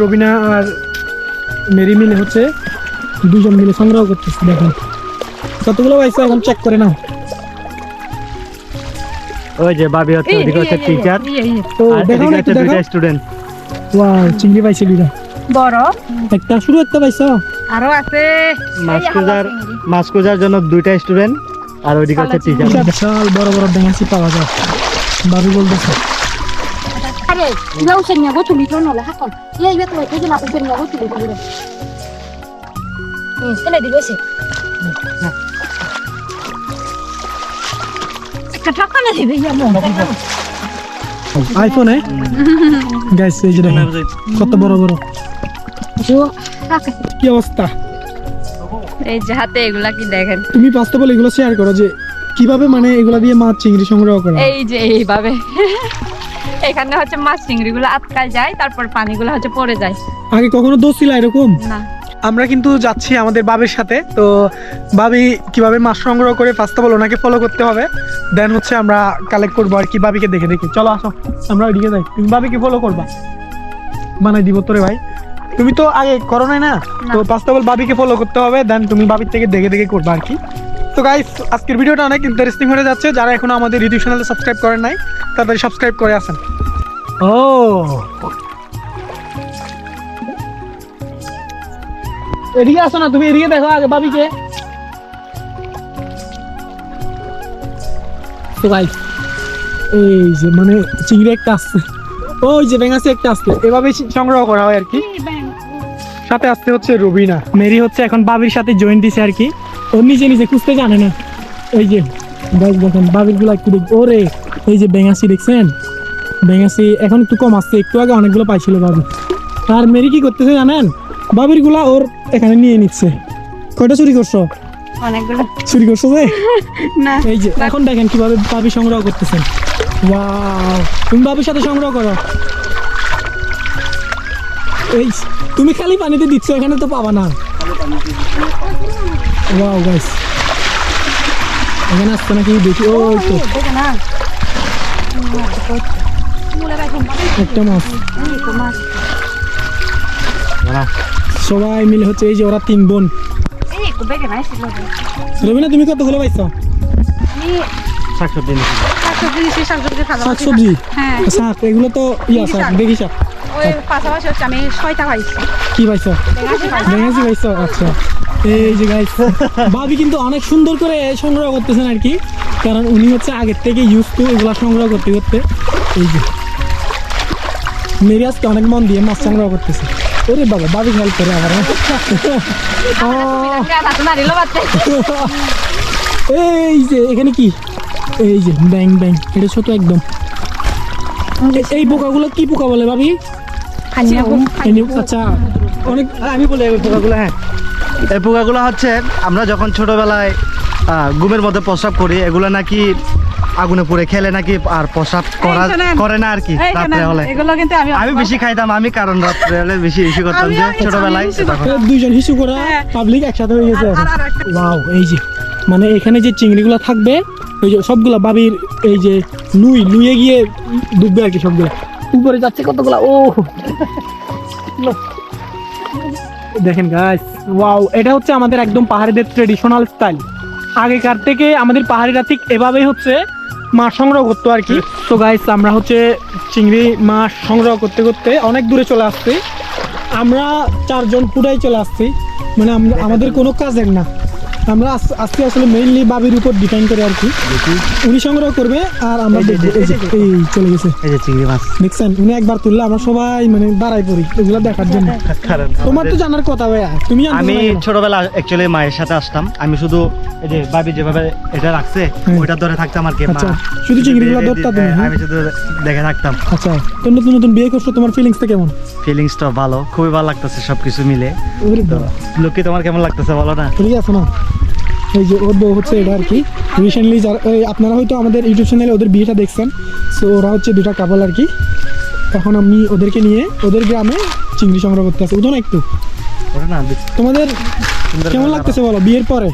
রবিনা আর Mary মিলে হচ্ছে দুজন মিলে সংগ্রহ করতেছে দেখুন। কতগুলো পাইছে এখন চেক করে নাও। ওই যে ভাবি হচ্ছে ওদিকে হচ্ছে টিচার তো এদিকে না একটু দুইটা স্টুডেন্ট ওয়াও চিংড়ি পাইছে দুইটা। বড়। একটা শুরু একটা পাইছো? আরও আছে। মাছ খোঁজার জন্য দুইটা স্টুডেন্ট আর ওইদিকে হচ্ছে টিচার বিশাল বড় বড় ডেঙ্গাসি পাওয়া যায়। বাবু বলতেছে। নলে হাকন এই বেত ওই যে না সেনিয়া গো তুমি তো হুম এলে দিবে সে একটা টাকা না দিবে ইয়া মো আইফোনে গাইস এই যে দেখেন কত বড় বড় কি অবস্থা এই যে হাতে এগুলা কি দেখেন? তুমি বাস্তবে এগুলো শেয়ার করো যে কীভাবে মানে এগুলা দিয়ে মাছ চিংড়ি সংগ্রহ করা এই যে এইভাবে। এখানে হচ্ছে মাছ চিংড়ি গুলো আটকায় যায় তারপর পানিগুলো হচ্ছে পড়ে যায়। আগে কখনো দোষ ছিল এরকম? না। আমরা কিন্তু যাচ্ছি আমাদের বাবির সাথে তো বাবি কীভাবে মাছ সংগ্রহ করে ফার্স্ট অফ অল ওনাকে ফলো করতে হবে দেন হচ্ছে আমরা কালেক্ট করব আর কি বাবিকে দেখে দেখে। চলো আসো আমরা ওইদিকে যাই। তুমি বাবিকে ফলো করবা। বানাই দিব তোরে ভাই। তুমি তো আগে করো নাই না। তো ফার্স্ট অফ অল বাবিকে ফলো করতে হবে দেন তুমি বাবির থেকে দেখে দেখে করবা আর কি। তো গাইস আজকের ভিডিওটা অনেক ইন্টারেস্টিং হয়ে যাচ্ছে। যারা এখনও আমাদের ইউটিউব চ্যানেলে সাবস্ক্রাইব করেন নাই তাড়াতাড়ি সাবস্ক্রাইব করে আসেন। ও। এদিকে আসো না তুমি এদিকে দেখো আগে বাবিকে। তো গাইস এই যে মানে চিংড়ি একটা আসছে। ওই যে বেঙ্গাসি একটা আসছে। এভাবে সংগ্রহ করা হয় আর কি। সাথে আসতে হচ্ছে রবিনা। মেরি হচ্ছে এখন বাবির সাথে জয়েন দিছে আর কি। ও নিজে নিজে খুঁজতে জানে না। এই যে গাইস দেখেন বাবিরগুলো একটু দেখ ওরে এই যে বেঙ্গাসি দেখছেন? বেঙ্গাসি এখন একটু কম আসছে একটু আগে অনেকগুলো পাইছিল বাবু। আর মেরি কি করতেছে জানেন? বাবিরগুলা ওর এখানে নিয়ে নিচ্ছে। কয়টা চুরি করছ? অনেকগুলো। চুরি করছ যে? না এই যে এখন দেখেন কীভাবে বাবি সংগ্রহ করতেছেন ওয়াও তুমি বাবির সাথে সংগ্রহ করো। এই তুমি খালি পানিতে দিচ্ছ এখানে তো পাবা না। ওয়াও গাইস এখানে আসছে নাকি? দেখি ও ওই তো। না। একটা মাছ এই সবাই মিলে হচ্ছে এই যে ওরা তিন বোন। রবিনা তুমি কতগুলো পাইছো? শাকসবজি শাক হ্যাঁ। শাক এগুলো তো ইয়া শাক। দেখি শাক। পাশাপাশি হচ্ছে আমি ছয়টা পাইছি। কি পাইছো? বেঙ্গাসি পাইছো? আচ্ছা। এই যে গাইস ভাবি কিন্তু অনেক সুন্দর করে সংগ্রহ করতেছেন আর কি। কারণ উনি হচ্ছে আগের থেকে ইউজ টু এগুলা সংগ্রহ করতে করতে। এই যে। মেরি আজকে অনেক মন দিয়ে মাছ সংগ্রহ করতেছে। ওরে বাবা ভাবি হেল্প করে আবার হ্যাঁ? এই যে এখানে কি? এই যে ব্যাং ব্যাং এটা ছোট একদম। এই পোকাগুলো কি পোকা বলে ভাবি আচ্ছা অনেক আমি বলি এই পোকাগুলো হ্যাঁ। এই পোকাগুলো হচ্ছে আমরা যখন ছোটবেলায় ঘুমের মধ্যে প্রস্রাব করি এগুলো নাকি আগুনে পুড়ে খেলে নাকি আর প্রস্রাব করা করে না আর কি রাত্রে হলে। এগুলো কিন্তু আমি আমি বেশি খাইতাম আমি কারণ রাত্রে হলে বেশি বেশি করতাম যে ছোটবেলায় দুইজন হিসু করা হ্যাঁ। পাবলিক একসাথে হয়ে গেছে। ওয়াও এই যে মানে এখানে যে চিংড়িগুলো থাকবে ওই যে সবগুলা বাবির এই যে লুই লুইয়ে গিয়ে ডুববে আর কি সবগুলা। উপরে যাচ্ছে কতগুলা ও। দেখেন গাইস ওয়াও এটা হচ্ছে আমাদের একদম পাহাড়িদের ট্রেডিশনাল স্টাইল আগেকার থেকে আমাদের পাহাড়িরা ঠিক এভাবেই হচ্ছে। মাছ সংগ্রহ করতো আর কি। তো গাইস আমরা হচ্ছে চিংড়ি মাছ সংগ্রহ করতে করতে অনেক দূরে চলে আসছি। আমরা চারজন পুরাই চলে আসছি। মানে আমাদের কোনো কাজের না। আমরা আজকে আসলে মেইনলি বাবির উপর ডিপেন্ড করে আর কি। উনি সংগ্রহ করবে আর আমরা এই চলে গেছে। এই যে চিংড়ি মাছ। দেখছেন উনি একবার তুললে আমরা সবাই মানে দাঁড়াই পড়ি এগুলো দেখার জন্য। তোমার তো জানার কথা ভাইয়া তুমি আমি ছোটবেলা অ্যাকচুয়ালি মায়ের সাথে আসতাম। আমি শুধু এই যে বাবি যেভাবে এটা রাখছে ওইটা ধরে থাকতাম আর কি মা। আচ্ছা, শুধু চিংড়িগুলো ধরতা তুমি, হ্যাঁ? আমি শুধু দেখে থাকতাম। আচ্ছা তো নতুন নতুন বিয়ে করছ তোমার ফিলিংসটা কেমন? ফিলিংসটা ভালো খুবই ভালো লাগতেছে সবকিছু মিলে। লোককে তোমার কেমন লাগতেছে বলো না? ঠিক আছে না? এই যে ওর বউ হচ্ছে এটা আর কি। রিসেন্টলি আপনারা হয়তো আমাদের ইউটিউব চ্যানেলে ওদের বিয়েটা দেখছেন। সো ওরা হচ্ছে দুটা কাপল আর কি। এখন আমি ওদেরকে নিয়ে ওদের গ্রামে চিংড়ি সংগ্রহ করতে আসি। উঠো না একটু তোমাদের কেমন লাগতেছে বলো? বিয়ের পরে?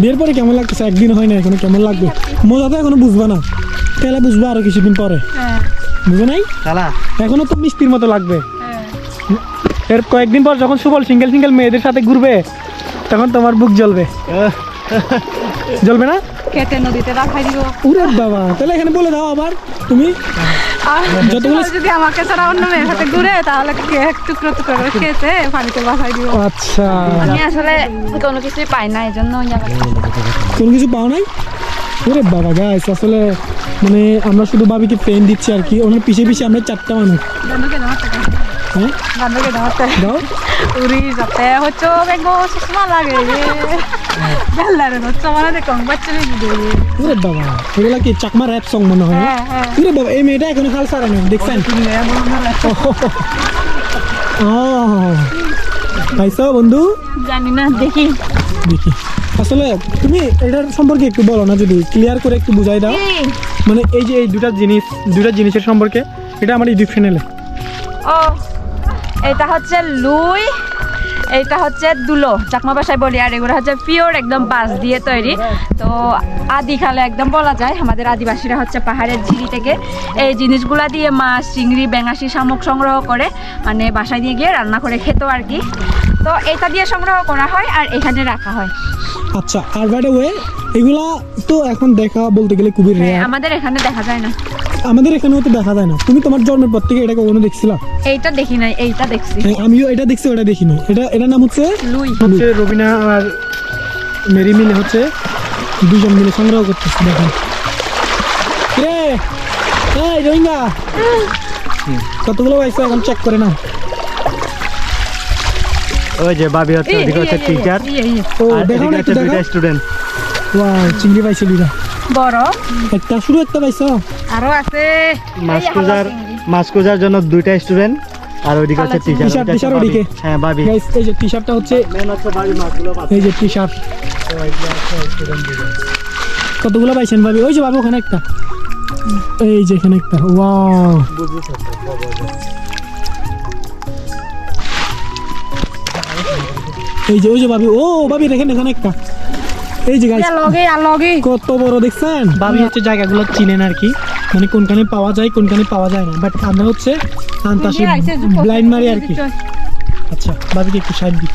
বিয়ের পরে কেমন লাগতেছে? একদিন হয় না এখনও কেমন লাগবে? মজা তো এখনও বুঝবা না। তাহলে বুঝবা আরও কিছুদিন পরে। বুঝো নাই? এখনও তো মিষ্টির মতো লাগবে। হ্যাঁ। এর কয়েকদিন পর যখন সুবল সিঙ্গেল সিঙ্গেল মেয়েদের সাথে ঘুরবে তখন তোমার বুক জ্বলবে। জ্বলবে না? কেটে নদীতে রাখাই দিব। উরে বাবা তাহলে এখানে বলে দাও আবার তুমি? যতগুলো- যদি আমাকে ছাড়া অন্য মেয়ের সাথে ঘুরে তাহলে কেক টুকরো টুকরো করে খেতে পানিতে বাসাই দিব। আচ্ছা। আমি আসলে কোনো কিছুই পাই না এই জন্য কোনো কিছু পাও নাই? ওরে বাবা গাইস আসলে মানে আমরা শুধু ভাবিকে ফ্রেন্ড দিচ্ছি আর কি ওনার পিছে পিছে আমরা চারটা মানুষ গান্ধকে হ্যাঁ দাও উড়ি যাতে হচ্ছে বেগো সুষমা লাগে রে। বেলারে হচ্ছে মানে দেখো বাচ্চা বেগি দে ওরে বাবা এগুলা কি চাকমা র্যাপ সং মনে হয় হ্যাঁ হ্যাঁ। ওরে বাবা এই মেয়েটা এখনও খাল সারে দেখছেন? পাইছো বন্ধু? জানি না দেখি। দেখি। আসলে তুমি এটার সম্পর্কে একটু বলো না যদি ক্লিয়ার করে একটু বুঝাই দাও। মানে এই যে এই দুটা জিনিস দুটা জিনিসের সম্পর্কে এটা আমার ইউটিউব চ্যানেলে ও এটা হচ্ছে লুই এইটা হচ্ছে দুলো। চাকমা ভাষায় বলি আর এগুলো হচ্ছে পিওর একদম বাঁশ দিয়ে তৈরি। তো আদিকালে একদম বলা যায় আমাদের আদিবাসীরা হচ্ছে পাহাড়ের ঝিরি থেকে এই জিনিসগুলা দিয়ে মাছ চিংড়ি বেঙাশি শামুক সংগ্রহ করে মানে বাসায় দিয়ে গিয়ে রান্না করে খেতো আর কি। তো এটা দিয়ে সংগ্রহ করা হয় আর এখানে রাখা হয়। আচ্ছা আর বাই ওয়ে এগুলা তো এখন দেখা বলতে গেলে খুবই হ্যাঁ, আমাদের এখানে দেখা যায় না। আমাদের এখানেও তো দেখা যায় না। তুমি তোমার জন্মের পর থেকে এটা কখনো দেখছিলা? এইটা দেখি নাই এইটা দেখছি। হ্যাঁ, আমিও এটা দেখছি ওটা দেখিনি। এটা এটার নাম হচ্ছে লুই। হচ্ছে রবিনা আর মেরি মিলে হচ্ছে দুজন মিলে সংগ্রহ করতেছে দেখেন রে এই রোহিঙ্গা! কতগুলো পাইছো? এখন চেক করে নাও। ওই যে ভাবি হচ্ছে ওদিকে হচ্ছে টিচার। ও দেখো না একটু দেখো। স্টুডেন্ট ওয়াও চিংড়ি পাইছো বড়। একটা শুরু একটা পাইছো? আরও আছে। মাছ খোঁজার জন্য দুইটা স্টুডেন্ট আর ওইদিকে হচ্ছে টিচার টিচার টিচার ওদিকে হ্যাঁ ভাবি গাইস এই যে টি শার্টটা হচ্ছে মেন হচ্ছে ভাবি মাছগুলো এই যে টি শার্ট কতগুলো পাইছেন ভাবি ওই যে ভাবি ওখানে একটা। এই যে এখানে একটা। ওয়াও এই যে ওই যে ভাবি ও ভাবি দেখেন এখানে একটা। এই যে গাইস লগে আর লগে। কত বড় দেখছেন? ভাবি হচ্ছে জায়গাগুলো চিনেন আর কি। মানে কোনখানে পাওয়া যায় কোনখানে পাওয়া যায় না। বাট আমরা হচ্ছে আন্তাসি ব্লাইন্ড মারি আর কি। আচ্ছা ভাবিকে একটু সাইড দিই।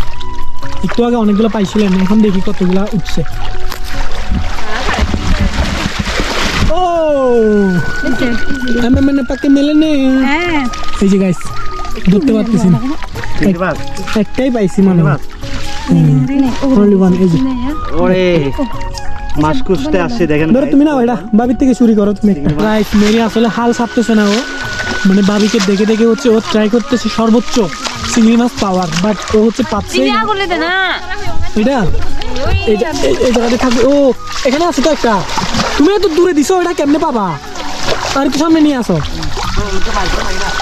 একটু আগে অনেকগুলো পাইছিলেন এখন দেখি কতগুলো উঠছে। ও! আমি মানে পাকে মেলে নে। হ্যাঁ। এই যে গাইস ধরতে পারতেছি না একটাই পাইছি মানে। Only one, এই ওরে মাছ খুঁজতে আসছে দেখেন ধরো তুমি না এটা বাবির থেকে চুরি করো তুমি। গাইস মেরি আসলে হাল না ও। মানে বাবিকে দেখে দেখে হচ্ছে ও ট্রাই করতেছে সর্বোচ্চ চিংড়ি মাছ পাওয়ার বাট ও হচ্ছে পাচ্ছে এটা? এই জায়গাতে থাকবে। ও এখানে আছে তো একটা। তুমি এত দূরে দিছো এটা কেমনে পাবা? আর একটু সামনে নিয়ে আসো।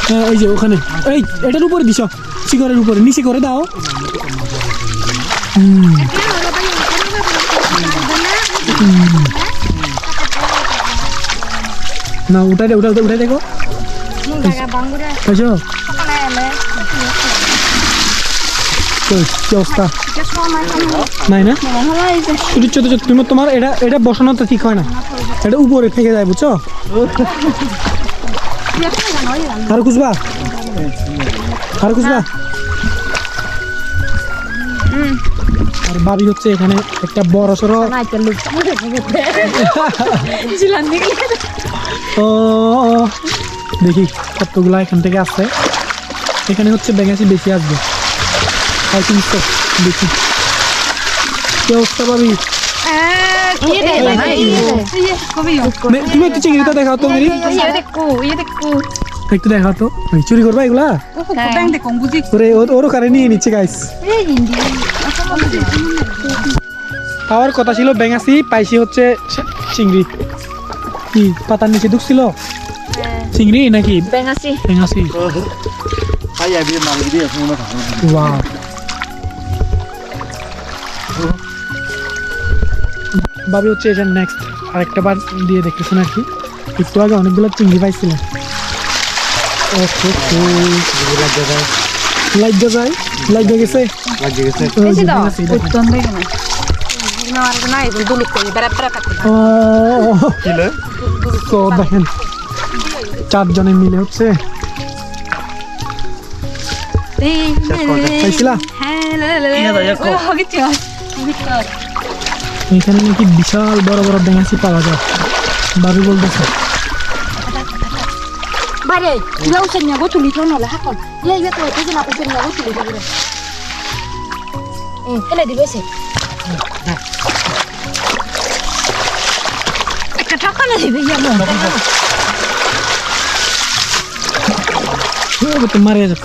হ্যাঁ এই যে ওখানে। এই এটার উপরে দিছো। শিকরের উপরে। নিচে করে দাও। না উঠাই দে উঠাই উঠাই দেখো পাইছো কি অবস্থা? নাই না? ছোট ছোট ছোট তুমি তোমার এটা এটা বসানো তো ঠিক হয় না। এটা উপরে থেকে যায়, বুঝছ? আর খুঁজবা? আর খুঁজবা? আর ভাবি হচ্ছে এখানে একটা বড় সড়ো। ও দেখি। কতগুলা এখান থেকে আসছে। এখানে হচ্ছে বেগাসি বেশি আসবে। আই থিঙ্ক সো দেখি কি অবস্থা ভাবি ইয়ে কবি মে- তুমি একটু চিংড়িটা দেখাও তো মেরি দেখু দেখু একটু দেখাও তো চুরি করবা এগুলা? দেখো ওরে ওর ওরও কারে নিয়ে নিচ্ছে গাইস পাওয়ার কথা ছিল বেঙাসি পাইছি হচ্ছে চিংড়ি। কি পাতার নিচে ঢুকছিল? চিংড়ি নাকি? বেঙাসি বেঙাসি হয় ওয়াও ভাবি হচ্ছে এটা নেক্সট আরেকটা বার দিয়ে দেখতেছেন আর কি। একটু আগে অনেকগুলো চিংড়ি পাইছিলেন বেড়া বেড়া চারজনে মিলে হচ্ছে এখানে নাকি বিশাল বড় বড় ব্যাঙাচি পাওয়া যায় বাবি বলতেছে Madre, iba a usar mi agosto litro no la hago. Y ahí veo que es una cosa mi agosto litro. ¿Qué le digo ese? ¿Qué tal con el de Villa Monta? ¿Qué tomar eso?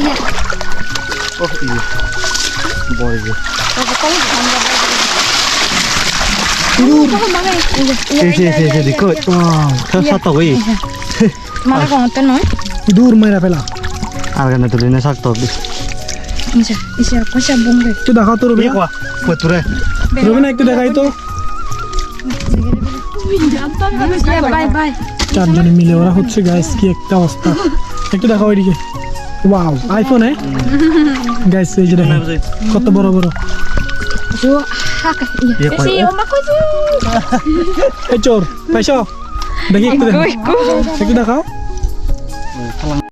Yeah. Oh, yeah. Mala con otro no. দূর মারা ফেলা আর গানে তুলি না cosa bombe. একটু দেখাও তো রবি wow আইফোনে গাইস এই যে দেখেন কত বড় বড়। চোর পাইছ? দেখি একটু দেখো। একটু দেখাও।